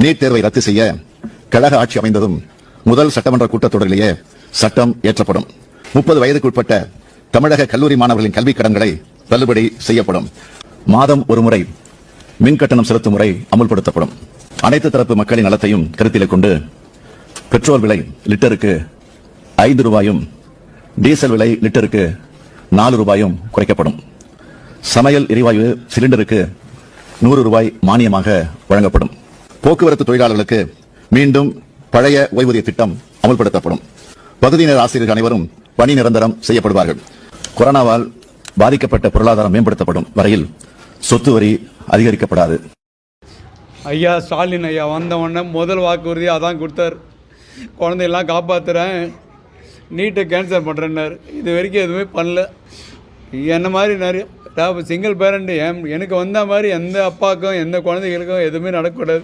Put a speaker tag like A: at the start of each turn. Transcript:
A: NEET தேர்வை ரத்து செய்ய கழக ஆட்சி அமைந்ததும் முதல் சட்டமன்ற கூட்டத்தொடரிலேயே சட்டம் இயற்றப்படும் முப்பது வயதுக்குட்பட்ட தமிழக கல்லூரி மாணவர்களின் கல்விக் கடன்களை தள்ளுபடி செய்யப்படும். மாதம் ஒரு முறை மின் கட்டணம் செலுத்தும் முறை அமுல்படுத்தப்படும். அனைத்து தரப்பு மக்களின் நலத்தையும் கருத்தில் கொண்டு பெட்ரோல் விலை லிட்டருக்கு ஐந்து ரூபாயும் டீசல் விலை லிட்டருக்கு நாலு ரூபாயும் குறைக்கப்படும். சமையல் எரிவாயு சிலிண்டருக்கு நூறு ரூபாய் மானியமாக வழங்கப்படும். போக்குவரத்து தொழிலாளர்களுக்கு மீண்டும் பழைய ஓய்வூதிய திட்டம் அமல்படுத்தப்படும். பகுதியினர் ஆசிரியர்கள் அனைவரும் பணி நிரந்தரம் செய்யப்படுவார்கள். கொரோனாவால் பாதிக்கப்பட்ட பொருளாதாரம் மேம்படுத்தப்படும் வரையில் சொத்து வரி அதிகரிக்கப்படாது.
B: ஐயா ஸ்டாலின் ஐயா வந்த உடனே முதல் வாக்குறுதி அதான் கொடுத்தார். குழந்தையெல்லாம் காப்பாற்றுறேன் நீட்டை கேன்சல் பண்ணுறேன்னார் இது வரைக்கும் எதுவுமே பண்ணல. என்ன மாதிரி நிறைய டாப் சிங்கிள் பேரண்ட்டு என் எனக்கு வந்த மாதிரி எந்த அப்பாவுக்கும் எந்த குழந்தைகளுக்கும் எதுவுமே நடக்கக்கூடாது.